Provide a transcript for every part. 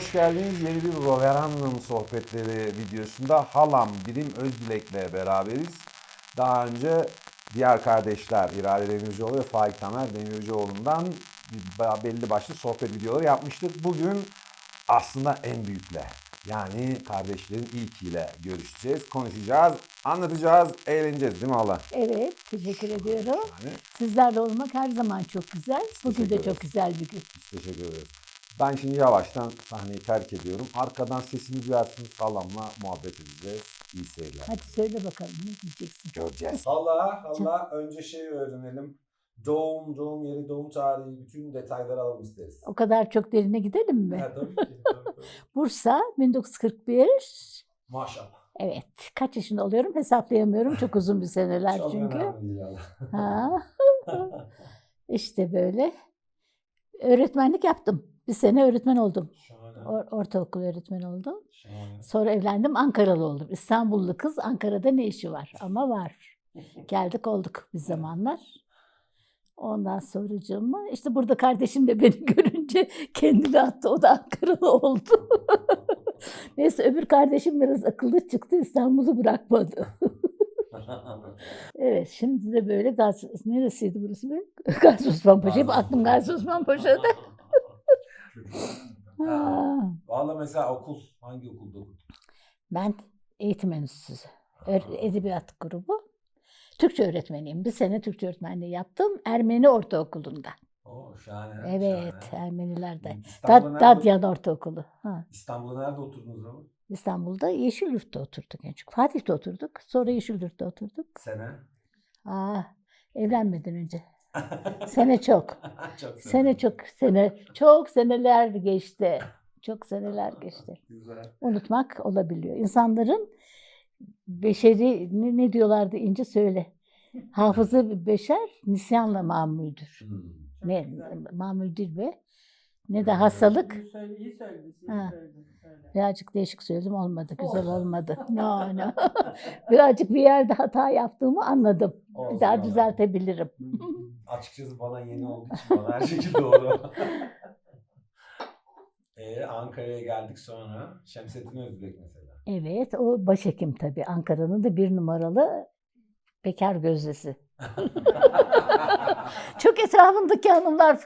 hoş geldiniz. Yeni bir Roveran'ın sohbetleri videosunda halam Birim Özdilek'le beraberiz. Daha önce diğer kardeşler İrade Demircioğlu ve Faik Tamer Demircioğlu'ndan belli başlı sohbet videoları yapmıştık. Bugün aslında en büyükle yani kardeşlerin ilkiyle görüşeceğiz, konuşacağız, anlatacağız, eğleneceğiz değil mi hala? Evet, teşekkür ediyorum. Yani Sizlerle olmak her zaman çok güzel. Bugün de çok güzel bir gün. Biz teşekkür ederiz. Ben şimdi yavaştan sahneyi terk ediyorum. Arkadan sesini duyarsınız halamla muhabbet edeceğiz. İyi seyirler. Hadi söyle bakalım ne diyeceksin? Göreceğiz. Allah Allah önce şey öğrenelim. Doğum, doğum yeri, doğum tarihi, bütün detayları alalım isteriz. O kadar çok derine gidelim mi? Ha, tabii ki. tabii, tabii. Bursa 1941. Maşallah. Evet. Kaç yaşında oluyorum hesaplayamıyorum. Çok uzun bir seneler Çok çünkü. önemli değil Allah. Ha. işte böyle. Öğretmenlik yaptım. Bir sene öğretmen oldum. Or- ortaokul öğretmeni oldum. Şahane. Sonra evlendim Ankaralı oldum. İstanbullu kız Ankara'da ne işi var? Ama var. Geldik olduk bir zamanlar. Ondan sonracığıma işte burada kardeşim de beni görünce kendini attı. O da Ankaralı oldu. Neyse öbür kardeşim biraz akıllı çıktı. İstanbul'u bırakmadı. Evet şimdi de böyle Gazi, neresiydi burası be? Gazi Osman Paşa. Hep aklım Gazi Osman Paşa'da. Ha. Valla mesela okul, hangi okulda okudun? Ben eğitim enstitüsü, edebiyat grubu. Türkçe öğretmeniyim. Bir sene Türkçe öğretmenliği yaptım. Ermeni Ortaokulu'nda. Oo şahane. Evet, şahane. Ermenilerde. İstanbul'da Dad, nerede, Dadyan Ortaokulu. Ha. İstanbul'da nerede oturdunuz ama? İstanbul'da Yeşilyurt'ta oturduk en çok. Fatih'te oturduk. Sonra Yeşilyurt'ta oturduk. Sene. Aa, evlenmeden önce. Sene çok. çok Sene çok sene çok seneler geçti. Çok seneler geçti. Güzel. Unutmak olabiliyor. İnsanların beşeri ne, ne diyorlardı ince söyle. Hafızı beşer nisyanla mamuldür. Hmm. Ne güzel. mamul değil be. Ne de hastalık. İyi söyle, iyi söyledin, Ha. Birazcık değişik söyledim olmadı. Güzel Olsun. olmadı. No, no. Birazcık bir yerde hata yaptığımı anladım. Olsun Bir daha düzeltebilirim. Açıkçası bana yeni olduğu için bana her şekilde doğru. Ee, Ankara'ya geldik sonra. Şemsettin Özbek mesela. Evet, o başhekim tabii. Ankara'nın da bir numaralı bekar gözdesi. Çok etrafındaki hanımlar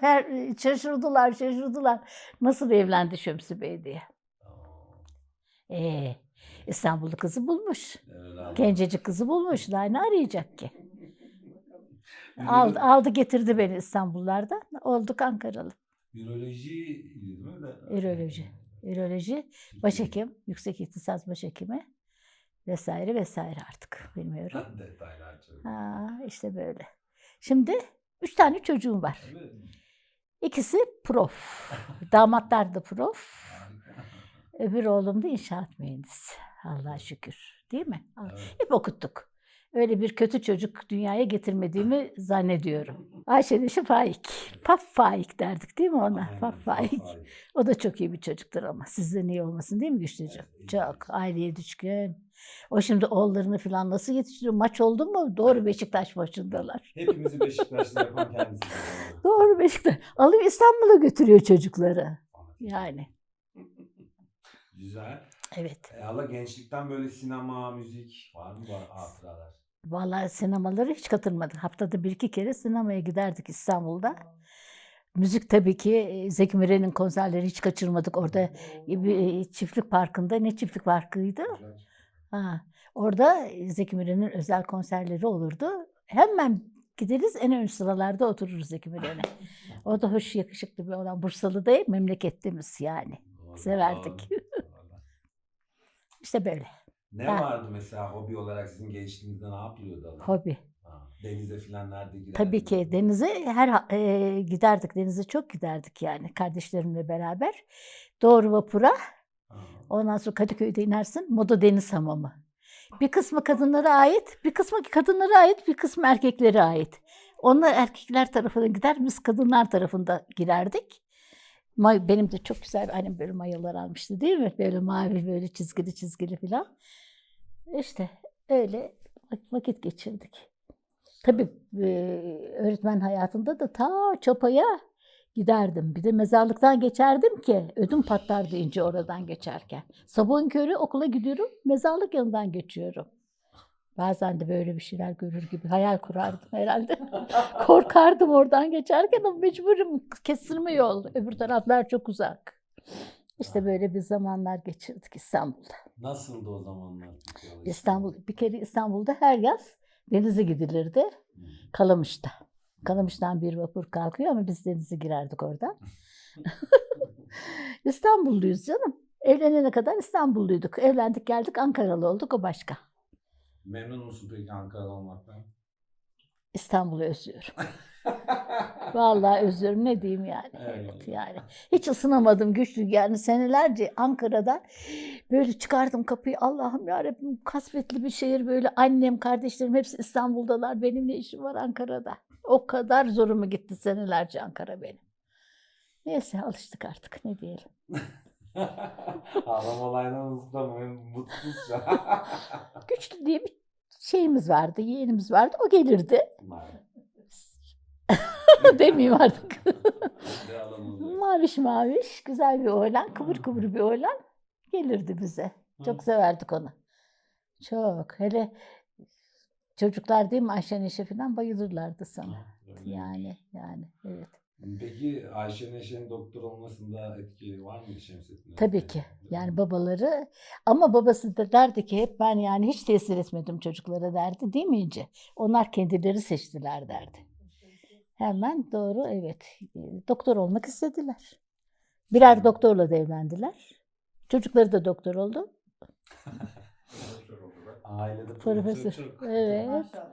şaşırdılar, şaşırdılar. Nasıl evlendi Şemsi Bey diye. Ee, İstanbullu kızı bulmuş. Evet. Gencecik kızı bulmuş. Daha ne arayacak ki? Aldı, aldı getirdi beni İstanbullardan. Olduk Ankaralı. Üroloji değil mi? Üroloji. Üroloji, başhekim, yüksek ihtisas başhekimi vesaire vesaire artık bilmiyorum. Detaylar çok. Ha, işte böyle. Şimdi üç tane çocuğum var. İkisi prof. Damatlar da prof. Öbür oğlum da inşaat mühendisi. Allah'a şükür. Değil mi? Evet. Hep okuttuk. Öyle bir kötü çocuk dünyaya getirmediğimi zannediyorum. Ayşe Neşe Faik. Paf Faik derdik değil mi ona? Aynen, Paf Faik. O da çok iyi bir çocuktur ama. Sizden iyi olmasın değil mi Güçlücüğüm? Evet, çok. Aileye düşkün. O şimdi oğullarını falan nasıl yetiştiriyor? Maç oldu mu? Doğru Beşiktaş maçındalar. Hepimizi Beşiktaşlı yapan kendisi. Doğru Beşiktaş. Alıp İstanbul'a götürüyor çocukları. Yani. Güzel. Evet. E, Allah gençlikten böyle sinema, müzik var mı var hatıralar? Vallahi sinemaları hiç katılmadım. Haftada bir iki kere sinemaya giderdik İstanbul'da. Müzik tabii ki e, Zeki Müren'in konserleri hiç kaçırmadık. Orada bir e, çiftlik parkında ne çiftlik parkıydı? Güzel. Ha, orada Zeki Müren'in özel konserleri olurdu. Hemen gideriz en ön sıralarda otururuz Zeki Müren'e. O da hoş yakışıklı bir olan Bursalı değil memleketimiz yani. Doğru, Severdik. doğru. İşte böyle Ne Ben- vardı mesela hobi olarak sizin gençliğinizde ne yapılıyordu? Allah? hobi. Ha, Denize filan nerede girerdiniz? Tabii ki denize her e, giderdik. Denize çok giderdik yani kardeşlerimle beraber. Doğru vapura. Ondan sonra Kadıköy'de inersin. Moda Deniz Hamamı. Bir kısmı kadınlara ait, bir kısmı kadınlara ait, bir kısmı erkeklere ait. Onlar erkekler tarafına gider, biz kadınlar tarafında girerdik. Benim de çok güzel annem böyle mayolar almıştı değil mi? Böyle mavi, böyle çizgili çizgili falan. İşte öyle vak- vakit geçirdik. Tabii öğretmen hayatında da ta Çapa'ya Giderdim. Bir de mezarlıktan geçerdim ki ödüm patlar deyince oradan geçerken. Sabahın körü okula gidiyorum, mezarlık yanından geçiyorum. Bazen de böyle bir şeyler görür gibi hayal kurardım herhalde. Korkardım oradan geçerken ama mecburum kestirme yol. Öbür taraflar çok uzak. İşte böyle bir zamanlar geçirdik İstanbul'da. Nasıldı o zamanlar? İstanbul bir kere İstanbul'da her yaz denize gidilirdi. Kalamış'ta. Kalamış'tan bir vapur kalkıyor ama biz denize girerdik oradan. İstanbulluyuz canım. Evlenene kadar İstanbulluyduk. Evlendik geldik Ankaralı olduk o başka. Memnun musun peki Ankara'da olmaktan? İstanbul'u özlüyorum. Vallahi özlüyorum ne diyeyim yani. Evet Evet. yani. Hiç ısınamadım güçlü yani senelerce Ankara'da böyle çıkardım kapıyı Allah'ım yarabbim kasvetli bir şehir böyle annem kardeşlerim hepsi İstanbul'dalar benim ne işim var Ankara'da. O kadar zorumu gitti senelerce Ankara benim. Neyse alıştık artık ne diyelim. Ağlam olayından ıslamayın. Mutsuz. Güçlü diye bir şeyimiz vardı yeğenimiz vardı o gelirdi. Demeyeyim artık. Maviş maviş güzel bir oğlan kıvır kıvır bir oğlan gelirdi bize. Çok severdik onu. Çok. Hele çocuklar değil mi Ayşe Neşe falan bayılırlardı sana. Öyle. Yani yani evet. Peki Ayşe Neşe'nin doktor olmasında etki var mı Şemsettin? Tabii ki. Yani babaları ama babası da derdi ki hep ben yani hiç tesir etmedim çocuklara derdi değil mi İnce? Onlar kendileri seçtiler derdi. Hemen doğru evet. Doktor olmak istediler. Birer doktorla da evlendiler. Çocukları da doktor oldu. Ailede Profesör. çok. Evet. Maşallah.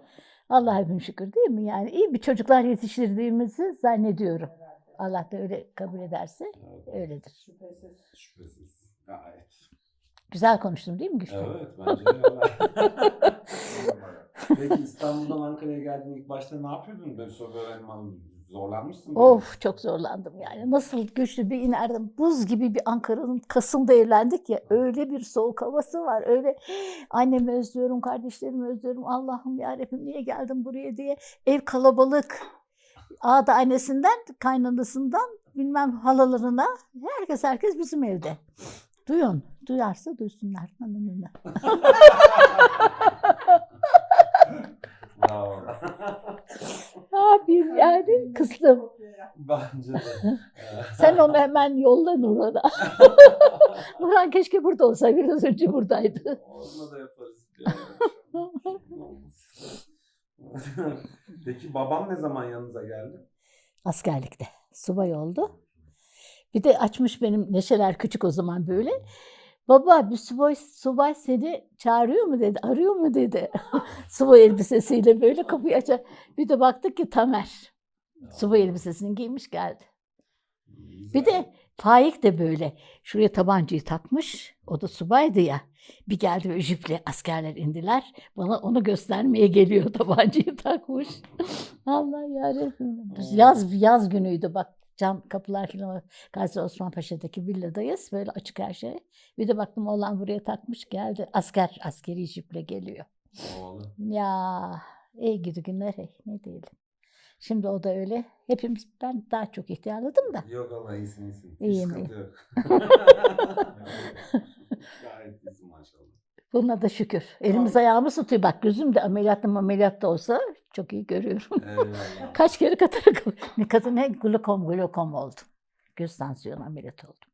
Allah'a bin şükür değil mi? Yani iyi bir çocuklar yetiştirdiğimizi zannediyorum. Allah da öyle kabul ederse öyledir. Şüphesiz. Şüphesiz. Gayet. Güzel konuştum değil mi Güçlü? Evet bence de. Peki İstanbul'dan Ankara'ya geldiğin ilk başta ne yapıyordun? Böyle soru öğrenmem zorlanmışsın. Of çok zorlandım yani. Nasıl güçlü bir inerdim. Buz gibi bir Ankara'nın Kasım'da evlendik ya. Öyle bir soğuk havası var. Öyle annemi özlüyorum, kardeşlerimi özlüyorum. Allah'ım yarabbim niye geldim buraya diye. Ev kalabalık. Ağda annesinden, kaynanasından bilmem halalarına. Herkes herkes bizim evde. Duyun. Duyarsa duysunlar. Bravo. Yapayım yani? Kıstım. Bence de. Sen onu hemen yolla Nurhan'a. Nurhan keşke burada olsa. Biraz önce buradaydı. Onunla da yaparız. Peki babam ne zaman yanınıza geldi? Askerlikte. Subay oldu. Bir de açmış benim Neşeler küçük o zaman böyle. Baba bir subay, subay seni çağırıyor mu dedi, arıyor mu dedi. subay elbisesiyle böyle kapıyı açar. Bir de baktık ki Tamer. Subay elbisesini giymiş geldi. Bir de Faik de böyle şuraya tabancayı takmış. O da subaydı ya. Bir geldi böyle jiple askerler indiler. Bana onu göstermeye geliyor tabancayı takmış. Allah yarabbim. Yaz, yaz günüydü bak cam kapılar falan. Gazi Osman Paşa'daki villadayız. Böyle açık her şey. Bir de baktım oğlan buraya takmış geldi. Asker, askeri jiple geliyor. Oğlu. Ya ey gidi günler hey ne diyelim. Şimdi o da öyle. Hepimiz ben daha çok ihtiyarladım da. Yok Allah iyisin iyisin. Hiç İyiyim, sıkıntı yok. Gayet iyisin maşallah. Buna da şükür. Elimiz ayağımız tutuyor. Bak gözüm de ameliyatta ameliyatta olsa çok iyi görüyorum. Eyvallah. Kaç kere katarak ne kadın ne glukom glukom oldum. Göz tansiyonu ameliyatı oldum.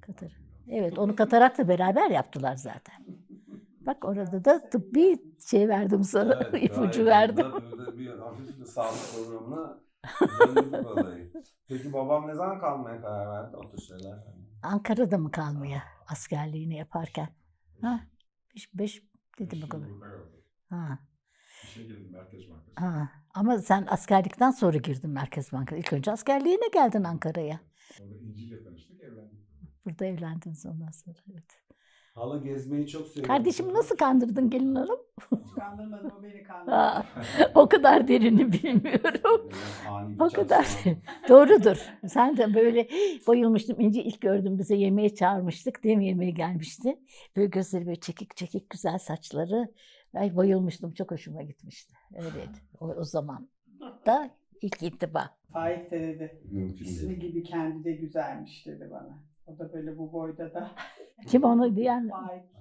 Katar. Evet onu katarakla beraber yaptılar zaten. Bak orada da tıbbi şey verdim sana. Evet, ipucu verdim. güzel. Böyle bir hafif bir sağlık programına döndürdük olayı. Peki babam ne zaman kalmaya karar verdi o tür şeyler? Ankara'da mı kalmaya askerliğini yaparken? Ha? Beş, beş dedim bakalım. Ha. İşe girdim Merkez Bankası. Ha. Ama sen askerlikten sonra girdin Merkez Bankası. İlk önce askerliğine geldin Ankara'ya. Sonra İncil'le tanıştık evlendik. Burada evlendiniz ondan sonra. Evet. Hala gezmeyi çok seviyorum. Kardeşimi nasıl kandırdın gelin hanım? Kandırmadım o beni kandırdı. Aa, o kadar derini bilmiyorum. Ani bir O kadar. Doğrudur. Sen de böyle bayılmıştım. İnce ilk gördüm bize yemeğe çağırmıştık. Değil mi yemeğe gelmişti. Böyle gözleri böyle çekik çekik güzel saçları. Ay bayılmıştım. Çok hoşuma gitmişti. Öyleydi. O, o zaman da İlk intiba. Faik de dedi. Mümkün gibi kendi de güzelmiş dedi bana. O da böyle bu boyda da. Kim onu diyen?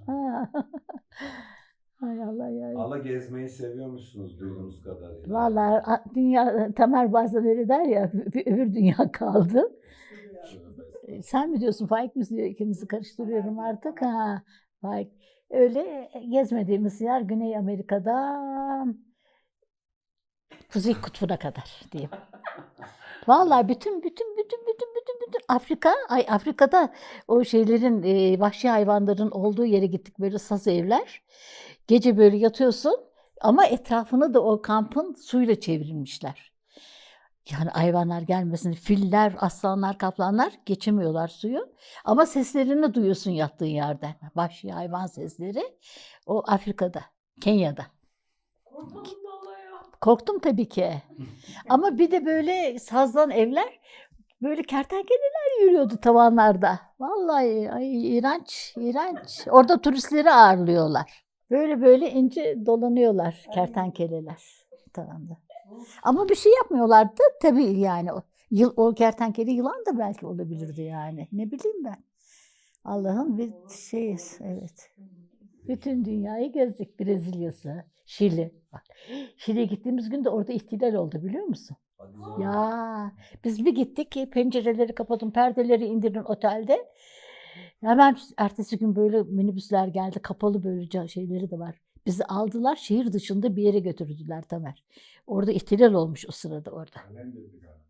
Ha. Hay Allah ya. Allah gezmeyi seviyormuşsunuz duyduğumuz kadarıyla. Vallahi a- dünya Tamer bazen öyle der ya bir öbür dünya kaldı. E, Sen mi diyorsun Faik mi diyor ikimizi karıştırıyorum artık ha. Faik öyle gezmediğimiz yer Güney Amerika'da Kuzey Kutbu'na kadar diyeyim. Vallahi bütün bütün bütün bütün bütün bütün Afrika ay Afrika'da o şeylerin e, vahşi hayvanların olduğu yere gittik böyle saz evler. Gece böyle yatıyorsun ama etrafını da o kampın suyla çevrilmişler. Yani hayvanlar gelmesin. Filler, aslanlar, kaplanlar geçemiyorlar suyu. Ama seslerini duyuyorsun yattığın yerden. Vahşi hayvan sesleri. O Afrika'da, Kenya'da. Korktum tabii ki. Ama bir de böyle sazlan evler, böyle kertenkeleler yürüyordu tavanlarda. Vallahi ay iğrenç, iğrenç. Orada turistleri ağırlıyorlar. Böyle böyle ince dolanıyorlar kertenkeleler tavanda. Ama bir şey yapmıyorlardı tabii yani. O, yıl, o kertenkele yılan da belki olabilirdi yani. Ne bileyim ben. Allah'ın bir şeyiz. Evet. Bütün dünyayı gezdik. Brezilya'sı, Şili. Bak, Şili'ye gittiğimiz gün de orada ihtilal oldu biliyor musun? Hadi. Ya biz bir gittik ki pencereleri kapatın, perdeleri indirin otelde. Hemen ertesi gün böyle minibüsler geldi, kapalı böyle şeyleri de var. Bizi aldılar, şehir dışında bir yere götürdüler Tamer. Orada ihtilal olmuş o sırada orada. Kalem dedi galiba.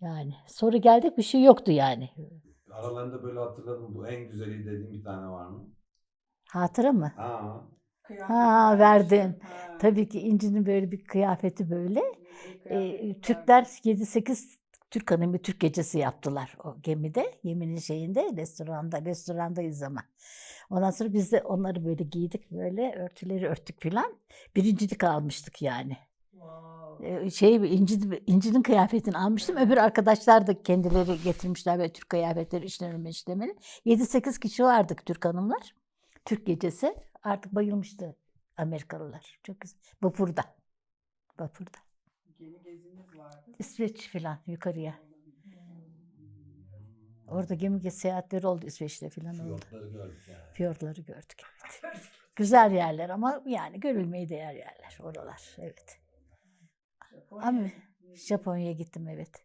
Yani sonra geldik bir şey yoktu yani. Aralarında böyle hatırladım. Bu en güzeli dediğim bir tane var mı? Hatıra mı? Ha. Kıyafet Ha, verdin. Ha. Tabii ki İnci'nin böyle bir kıyafeti böyle. Milli Ee, Türkler verdi. 7-8 Türk hanımı bir Türk gecesi yaptılar o gemide. Geminin şeyinde restoranda, restorandayız ama. Ondan sonra biz de onları böyle giydik böyle örtüleri örttük filan. Birincilik almıştık yani. Wow. Şey İnci, İnci'nin kıyafetini almıştım. Öbür arkadaşlar da kendileri getirmişler böyle Türk kıyafetleri işlemeli işlemeli. 7-8 kişi vardık Türk hanımlar. Türk gecesi. Artık bayılmıştı Amerikalılar. Çok güzel. Vapurda. Vapurda. Gemi gezimiz vardı. İsveç filan yukarıya. Orada gemi ge- seyahatleri oldu İsveç'te filan oldu. Fiyatları gördük yani. Fiyortları gördük evet. Güzel yerler ama yani görülmeye değer yerler oralar evet. Japonya. Ama Japonya'ya gittim evet.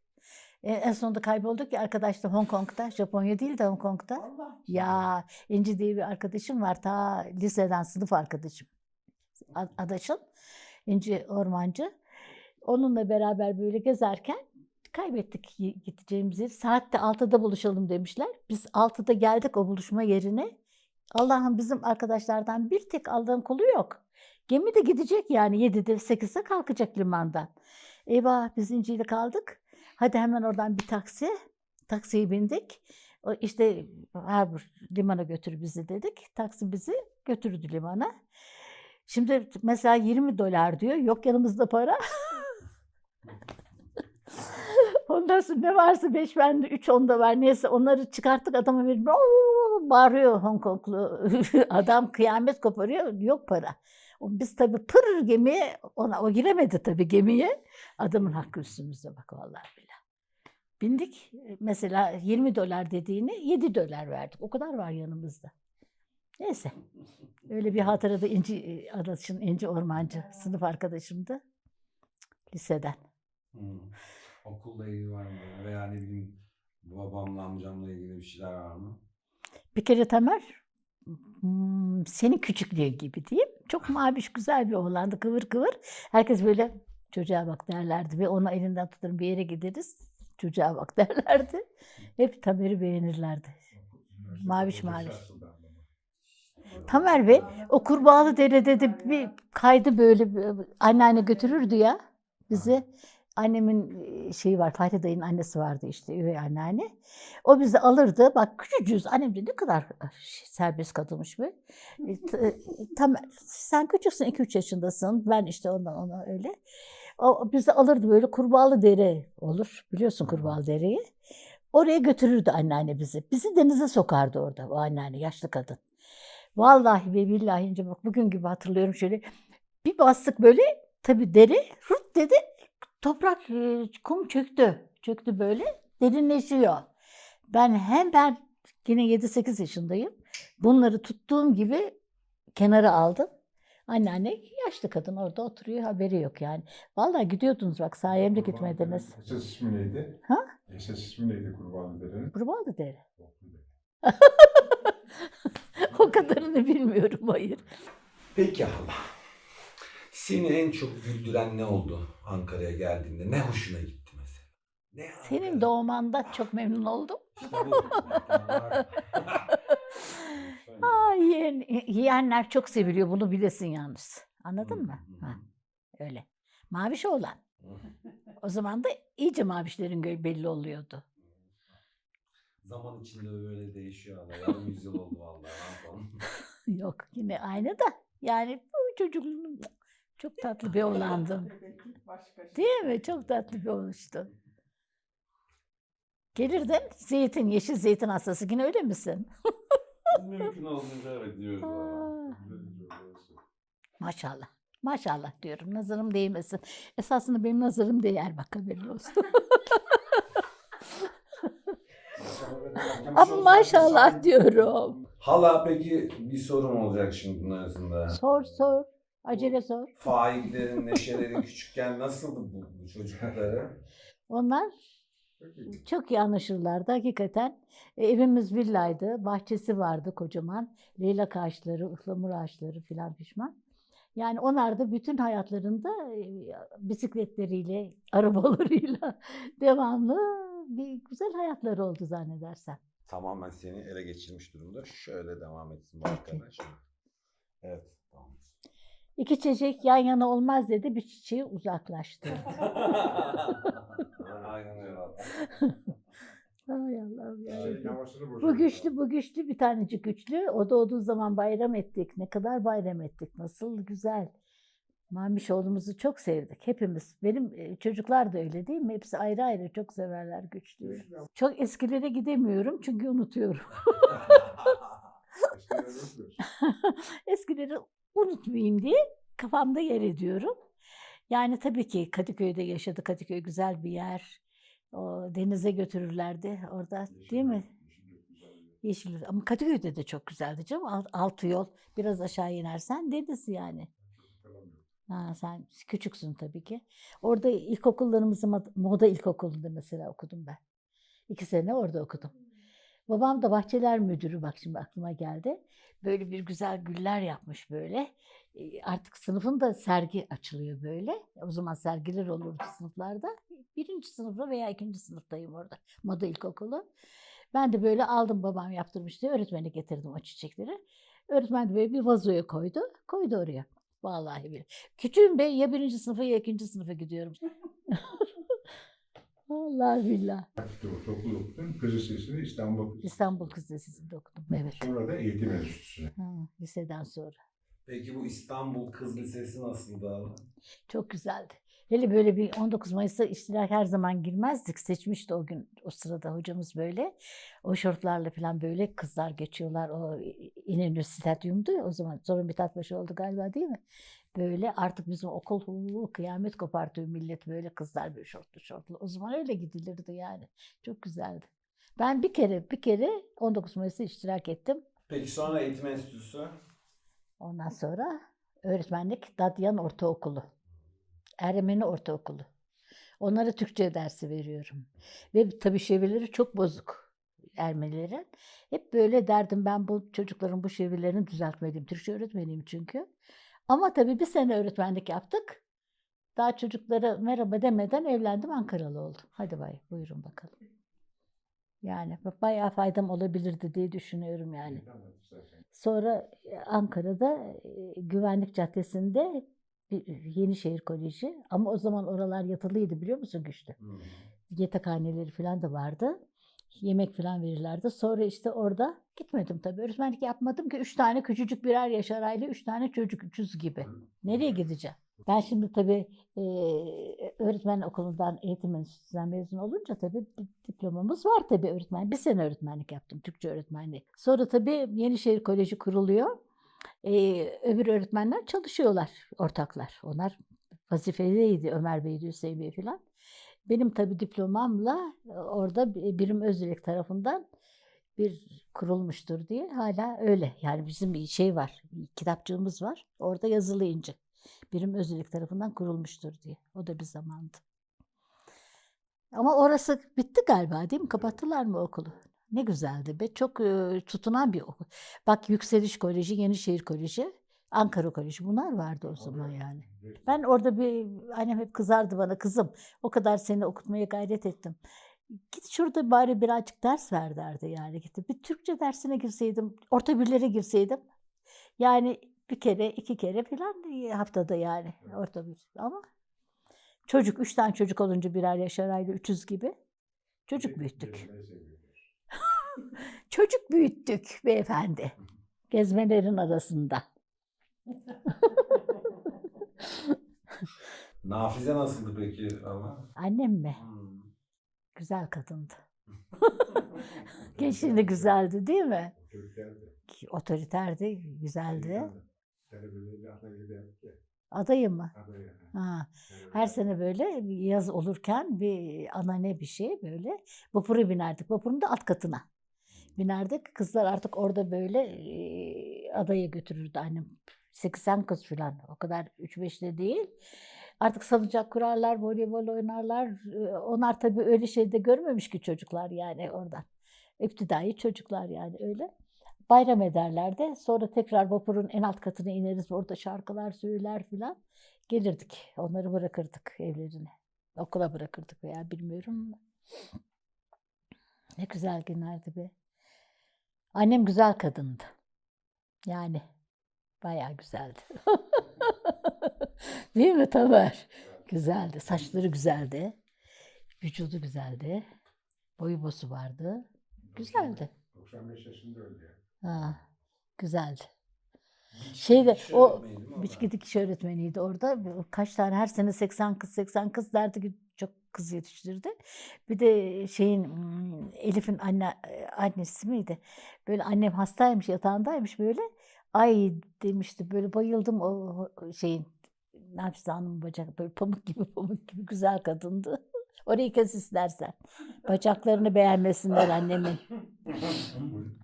E, en sonunda kaybolduk ya arkadaşlar Hong Kong'da. Japonya değil de Hong Kong'da. Allah. Ya İnci diye bir arkadaşım var ta liseden sınıf arkadaşım. Adaşım. İnci Ormancı. Onunla beraber böyle gezerken kaybettik gideceğimiz yeri. Saatte 6'da buluşalım demişler. Biz 6'da geldik o buluşma yerine. Allah'ım bizim arkadaşlardan bir tek aldığım kolu yok. Gemi de gidecek yani 7'de 8'de kalkacak limandan. Eyvah biz İnci ile kaldık. Hadi hemen oradan bir taksi. Taksiye bindik. O işte Harbor limana götür bizi dedik. Taksi bizi götürdü limana. Şimdi mesela 20 dolar diyor. Yok yanımızda para. Ondan sonra ne varsa 5 bende 3 onda var. Neyse onları çıkarttık adama verip bağırıyor Hong Konglu adam kıyamet koparıyor. Yok para. Biz tabii pır gemiye ona o giremedi tabii gemiye. Adamın hakkı üstümüzde bak vallahi billahi. Bindik mesela 20 dolar dediğini 7 dolar verdik. O kadar var yanımızda. Neyse. Öyle bir hatırada İnci Adaş'ın İnci Ormancı sınıf arkadaşımdı. Liseden. Hı. Okulla ilgili var mı? Veya ne bileyim babamla amcamla ilgili bir şeyler var mı? Bir kere Tamer hmm, senin küçüklüğü gibi diyeyim. Çok maviş güzel bir oğlandı kıvır kıvır. Herkes böyle çocuğa bak derlerdi ve onu elinden tutarım bir yere gideriz. Çocuğa bak derlerdi. Hep Tamer'i beğenirlerdi. Maviş maviş. Tamer Bey o kurbağalı derede de bir kaydı böyle bir- anneanne götürürdü ya bizi. Annemin şeyi var, Fahri dayının annesi vardı işte, üvey anneanne. O bizi alırdı. Bak küçücüğüz. Annem de ne kadar ah, serbest kadınmış be. E, e, Tam, sen küçüksün, 2-3 yaşındasın. Ben işte ondan ona öyle. O bizi alırdı böyle kurbağalı dere olur. Biliyorsun kurbağalı dereyi. Oraya götürürdü anneanne bizi. Bizi denize sokardı orada o anneanne, yaşlı kadın. Vallahi ve billahi bak bugün gibi hatırlıyorum şöyle. Bir bastık böyle tabii dere rut dedi toprak, e, kum çöktü. Çöktü böyle, derinleşiyor. Ben hemen yine 7-8 yaşındayım. Bunları tuttuğum gibi kenara aldım. Anneanne yaşlı kadın orada oturuyor haberi yok yani. Vallahi gidiyordunuz bak sayemde gitmediniz. Esas ismi neydi? Ha? Esas ismi neydi kurban dedenin? Kurbandı deri. Toplu dede. o kadarını bilmiyorum hayır. Peki hala. Seni en çok güldüren ne oldu Ankara'ya geldiğinde? Ne hoşuna gitti mesela? Ne Senin Ankara? doğmandan çok memnun oldum. İşte bu. Aa, yeğen, yeğenler çok seviliyor bunu bilesin yalnız. Anladın mı? Ha, öyle. Maviş oğlan. O zaman da iyice mavişlerin gö- belli oluyordu. Zaman içinde böyle değişiyor hala. Yarım yüzyıl oldu vallahi. Ne yapalım? Yok yine aynı da yani bu çocukluğum çok tatlı bir başka şey. Değil mi? Çok tatlı bir olmuştu. Gelirdin zeytin, yeşil zeytin hastası. Yine öyle misin? Mümkün olduğunca evet diyoruz orası. maşallah. Maşallah diyorum. Nazarım değmesin. Esasında benim nazarım değer bak haberin olsun. Ama maşallah diyorum. Hala peki bir sorum olacak şimdi bunun arasında. Sor sor. Acele sor. Faiklerin, neşelerin küçükken nasıldı bu, bu çocukları? Onlar Çok iyi. anlaşırlardı hakikaten. E, evimiz villaydı. Bahçesi vardı kocaman. Leylak ağaçları, ıhlamur ağaçları filan pişman. Yani onlar da bütün hayatlarında e, bisikletleriyle, arabalarıyla devamlı bir güzel hayatları oldu zannedersem. Tamamen seni ele geçirmiş durumda. Şöyle devam etsin bu arkadaş. Evet. İki çiçek yan yana olmaz dedi, bir çiçeği uzaklaştırdı. Aynen öyle. Ay Allah'ım. Bu güçlü, bu güçlü bir tanecik güçlü. O doğduğu zaman bayram ettik. Ne kadar bayram ettik. Nasıl güzel. Mamiş oğlumuzu çok sevdik hepimiz. Benim e, çocuklar da öyle değil mi? Hepsi ayrı ayrı çok severler güçlüyü. Çok eskilere gidemiyorum çünkü unutuyorum. Eskileri unutmayayım diye kafamda yer ediyorum. Yani tabii ki Kadıköy'de yaşadı. Kadıköy güzel bir yer. O denize götürürlerdi orada değil mi? Yeşil. Yeşil. Ama Kadıköy'de de çok güzeldi canım. Alt, altı yol. Biraz aşağı inersen deniz yani. Ha, sen küçüksün tabii ki. Orada ilkokullarımızı mod- moda ilkokulunda mesela okudum ben. İki sene orada okudum. Babam da bahçeler müdürü bak şimdi aklıma geldi. Böyle bir güzel güller yapmış böyle. Artık sınıfında sergi açılıyor böyle. O zaman sergiler olurdu sınıflarda. Birinci sınıfta veya ikinci sınıftayım orada. Moda ilkokulu. Ben de böyle aldım babam yaptırmıştı. Öğretmene getirdim o çiçekleri. Öğretmen de böyle bir vazoya koydu. Koydu oraya. Vallahi bile. Küçüğüm be ya birinci sınıfa ya ikinci sınıfa gidiyorum. Allah billah. Fatih'te ortaokul okudum. Kız Lisesi'ni İstanbul. İstanbul Kız Lisesi'nde okudum. Evet. Sonra da eğitim enstitüsüne. Ha, liseden sonra. Peki bu İstanbul Kız Lisesi nasıldı hala? Çok güzeldi. Hele böyle bir 19 Mayıs'a iştirak her zaman girmezdik. Seçmişti o gün o sırada hocamız böyle. O şortlarla falan böyle kızlar geçiyorlar. O İnönü Stadyum'du ya o zaman. Sonra Mithat Paşa oldu galiba değil mi? Böyle artık bizim okul huu, kıyamet kopartıyor millet böyle kızlar böyle şortlu şortlu. O zaman öyle gidilirdi yani. Çok güzeldi. Ben bir kere bir kere 19 Mayıs'ta iştirak ettim. Peki sonra eğitim enstitüsü? Ondan sonra öğretmenlik Dadyan Ortaokulu. Ermeni Ortaokulu. Onlara Türkçe dersi veriyorum. Ve tabii şiveleri çok bozuk Ermenilerin. Hep böyle derdim ben bu çocukların bu şivelerini düzeltmeliyim. Türkçe öğretmeniyim çünkü. Ama tabii bir sene öğretmenlik yaptık. Daha çocuklara merhaba demeden evlendim Ankaralı oldum. Hadi bay buyurun bakalım. Yani bayağı faydam olabilirdi diye düşünüyorum yani. Sonra e, Ankara'da e, Güvenlik Caddesi'nde bir Yenişehir Koleji ama o zaman oralar yatılıydı biliyor musun Güçlü? Yatakhaneleri falan da vardı. Yemek falan verirlerdi. Sonra işte orada gitmedim tabii. Öğretmenlik yapmadım ki üç tane küçücük birer yaş arayla üç tane çocuk üçüz gibi. Nereye gideceğim? Ben şimdi tabii e, öğretmen okulundan eğitim enstitüsünden mezun olunca tabii diplomamız var tabii öğretmen. Bir sene öğretmenlik yaptım, Türkçe öğretmenliği. Sonra tabii Yenişehir Koleji kuruluyor. E, öbür öğretmenler çalışıyorlar, ortaklar. Onlar vazifeliydi Ömer Bey, Hüseyin Bey falan. Benim tabii diplomamla e, orada bi- birim özdilek tarafından bir kurulmuştur diye hala öyle. Yani bizim bir şey var, bir kitapçığımız var. Orada yazılı ince. Birim özdilek tarafından kurulmuştur diye. O da bir zamandı. Ama orası bitti galiba değil mi? Kapattılar mı okulu? Ne güzeldi be. Çok e, tutunan bir okul. Bak Yükseliş Koleji, Yenişehir Koleji, Ankara Koleji bunlar vardı o zaman yani. Ben orada bir annem hep kızardı bana kızım. O kadar seni okutmaya gayret ettim. Git şurada bari birazcık ders ver derdi yani. Gitti. Bir Türkçe dersine girseydim, orta birlere girseydim. Yani bir kere, iki kere falan haftada yani orta bir. Ama çocuk, üç tane çocuk olunca birer yaşar ayrı, 300 gibi. Çocuk büyüttük. Çocuk büyüttük beyefendi. Gezmelerin arasında. Nafize nasıldı peki ama? Annem mi? Hmm. Güzel kadındı. Gençliğinde güzeldi değil mi? Otoriterdi, güzeldi. Giderdik ya. Adayı mı? Adaya. Ha. Her sene böyle yaz olurken bir anane bir şey böyle vapura binerdik. Vapurun da alt katına binerdik. Kızlar artık orada böyle adaya götürürdü annem. 80 kız falan o kadar 3-5'te değil. Artık salıncak kurarlar, voleybol oynarlar. Onlar tabii öyle şeyde görmemiş ki çocuklar yani oradan. İptidai çocuklar yani öyle. Bayram ederlerdi. Sonra tekrar vapurun en alt katına ineriz. Orada şarkılar söyler filan. Gelirdik. Onları bırakırdık evlerine. Okula bırakırdık veya bilmiyorum. Ne güzel günlerdi be. Annem güzel kadındı. Yani bayağı güzeldi. Değil mi Tamer? Güzeldi. Saçları güzeldi. Vücudu güzeldi. Boyu bosu vardı. Güzeldi. 95 yaşında öldü ya. Ha, güzeldi. Şeyde o biçki dikiş öğretmeniydi orada. Kaç tane her sene 80 kız 80 kız derdi ki çok kız yetiştirdi. Bir de şeyin hmm, Elif'in anne annesi miydi? Böyle annem hastaymış yatağındaymış böyle. Ay demişti böyle bayıldım o şeyin Nafizan'ın bacak böyle pamuk gibi pamuk gibi güzel kadındı. Orayı kes istersen. Bacaklarını beğenmesinler annemin.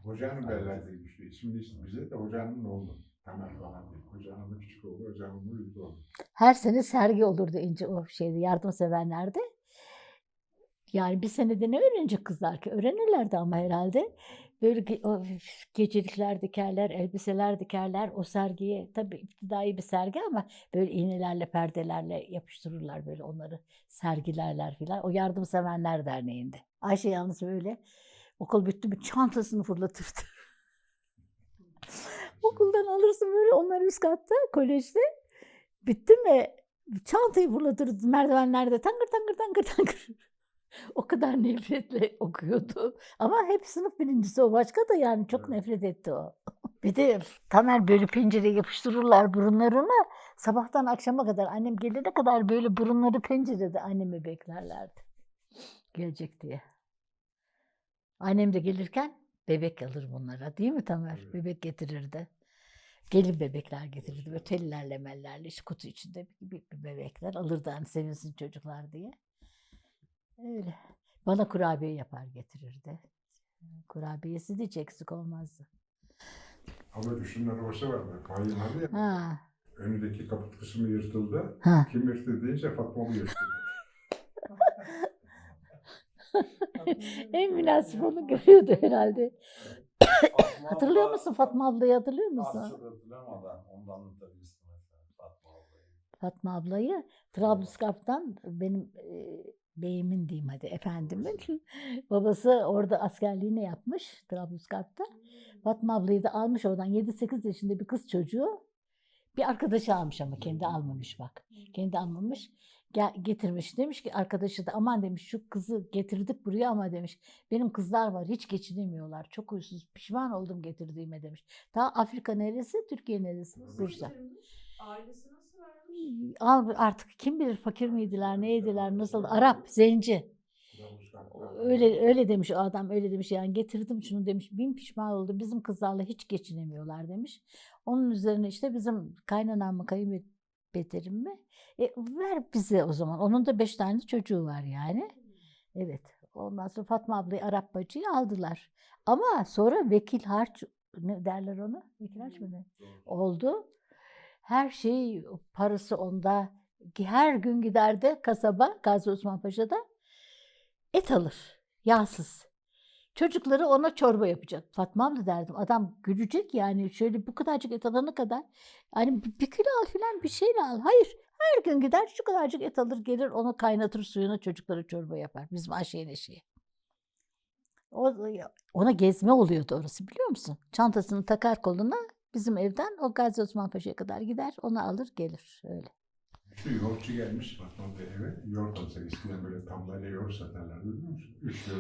Hocanın belirlediymiş. İsmini işte bize de hocanın oğlu. Tamam falan değil. Hocanın küçük oğlu, hocanın büyük oğlu. Her sene sergi olurdu ince o şeyde yardımseverlerde. Yani bir senede ne öğrenecek kızlar ki? Öğrenirlerdi ama herhalde. Böyle ge- gecelikler dikerler, elbiseler dikerler. O sergiye tabii iptidai bir sergi ama böyle iğnelerle, perdelerle yapıştırırlar böyle onları sergilerler filan. O Yardımseverler Derneği'nde. Ayşe yalnız böyle okul bitti mi çantasını fırlatırdı. Okuldan alırsın böyle onlar üst katta kolejde. Bitti mi çantayı fırlatırdı merdivenlerde tangır tangır tangır tangır. O kadar nefretle okuyordu. Ama hep sınıf birincisi o. Başka da yani çok Evet. nefret etti o. Bir de Tamer böyle pencereye yapıştırırlar burunlarını. Sabahtan akşama kadar annem gelene kadar böyle burunları pencerede annemi beklerlerdi. Gelecek diye. Annem de gelirken bebek alır bunlara değil mi Tamer? Evet. Bebek getirirdi. Gelin bebekler getirirdi. Böyle tellerle mellerle işte kutu içinde bir, bir, bir bebekler alırdı hani sevinsin çocuklar diye. Öyle. Bana kurabiye yapar getirirdi. Kurabiyesi de hiç eksik olmazdı. Ama düşünler arabası vardı. Kayınladı ya. Ha, Önündeki kaput kısmı yırtıldı. ha. Kim yırttı deyince Fatma bu yırttı. en münasip onu görüyordu herhalde. Fatma Hatırlıyor abla- musun Fatma ablayı hatırlıyor Az musun? çok ondan anlatabilirsin Fatma ablayı. Fatma ablayı Trablusgarp'tan benim e, beyimin diyeyim hadi efendimin babası orada askerliğini yapmış Trablusgarp'ta. Fatma ablayı da almış oradan 7-8 yaşında bir kız çocuğu bir arkadaşı almış ama kendi almamış bak. Kendi almamış. Gel, getirmiş demiş ki arkadaşı da aman demiş şu kızı getirdik buraya ama demiş benim kızlar var hiç geçinemiyorlar çok huysuz pişman oldum getirdiğime demiş. Ta Afrika neresi Türkiye neresi Bursa. Ailesi nasıl vermiş? Al artık kim bilir fakir miydiler, neydiler, nasıl Arap, zenci. Öyle öyle demiş o adam öyle demiş yani getirdim şunu demiş bin pişman oldum bizim kızlarla hiç geçinemiyorlar demiş. Onun üzerine işte bizim kaynanam mı kayınvalide beterim mi? E, ver bize o zaman. Onun da beş tane çocuğu var yani. Evet. Ondan sonra Fatma ablayı Arap bacıyı aldılar. Ama sonra vekil harç ne derler onu? Vekil harç mı ne? Oldu. Her şey parası onda. Her gün giderdi kasaba Gazi Osman Paşa'da et alır. Yağsız. Çocukları ona çorba yapacak. Fatma abla derdim. Adam gülecek yani şöyle bu kadarcık et alana kadar. Yani bir, kilo al filan bir şeyle al. Hayır. Her gün gider şu kadarcık et alır gelir onu kaynatır suyuna çocuklara çorba yapar. Bizim Ayşe'ye Neşe'ye. O, ona gezme oluyordu orası biliyor musun? Çantasını takar koluna bizim evden o Gazi Osman Paşa'ya kadar gider onu alır gelir öyle. Şu yoğurtçu gelmiş Fatma Bey eve. Yoğurt alacak. Eskiden böyle tambayla yoğurt satarlardı biliyor musun? 3 lira.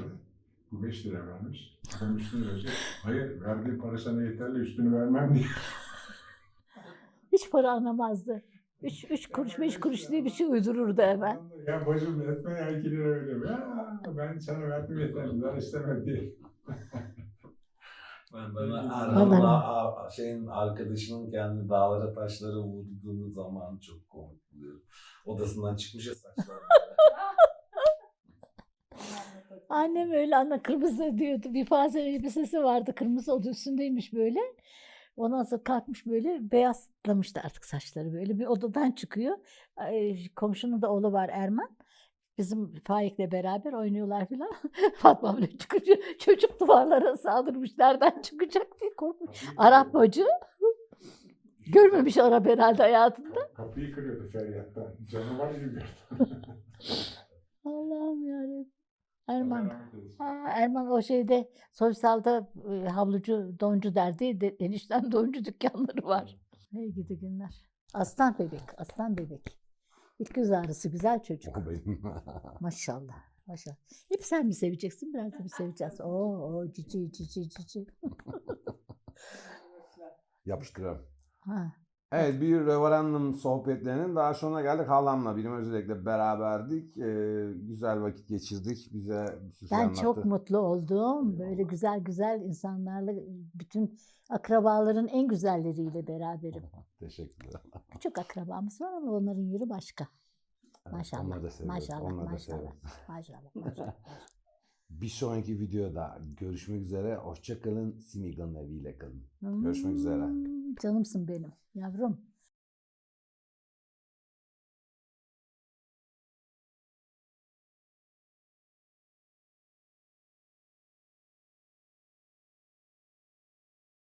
Bu 5 lira vermiş. Ben üstünü verecek. Hayır verdiği para sana yeterli üstünü vermem diye. Hiç para anlamazdı. Üç, üç kuruş beş kuruş diye bir şey uydururdu hemen. Ya bacım etme ya 2 lira öyle. Ya ben sana verdim yeterli. Ben istemem diye. Ben. Erhan'la a- şeyin arkadaşının kendi dağlara taşlara vurduğu zaman çok komik buluyorum. Odasından çıkmış ya saçlar. Annem öyle ana kırmızı diyordu. Bir fazla elbisesi vardı. Kırmızı o da üstündeymiş böyle. Ondan sonra kalkmış böyle beyazlamıştı artık saçları böyle. Bir odadan çıkıyor. Ay, Komşunun da oğlu var Erman. Bizim Faik'le beraber oynuyorlar filan. Fatma böyle çıkınca çocuk duvarlara saldırmış. Nereden çıkacak diye korkmuş. Arap bacı görmemiş Arap herhalde hayatında. Kapıyı kırıyordu feryattan. Canavar gibi. Allah'ım yarabbim. Erman. Aa, Erman o şeyde Soysal'da e, havlucu, doncu derdi. De, enişten doncu dükkanları var. Hey gidi günler. Aslan bebek, aslan bebek. İlk göz ağrısı güzel çocuk. O benim. Maşallah. Maşallah. Hep sen mi seveceksin? Biraz da bir seveceğiz. Oo, oo cici cici cici. Yapıştırıyorum. Ha. Evet bir referandum sohbetlerinin daha sonuna geldik. Halamla bilim özellikle beraberdik. Ee, güzel vakit geçirdik. Bize bir sürü şey Ben anlattı. çok mutlu oldum. Böyle güzel güzel insanlarla bütün akrabaların en güzelleriyle beraberim. Teşekkürler. Küçük akrabamız var ama onların yeri başka. Evet, Maşallah. Onları da seviyoruz. Maşallah. Onları da Maşallah. seviyoruz. Maşallah. maşallah. Bir sonraki videoda görüşmek üzere. Hoşça kalın. Simigan eviyle kalın. Görüşmek üzere. Hmm, Canımsın benim yavrum.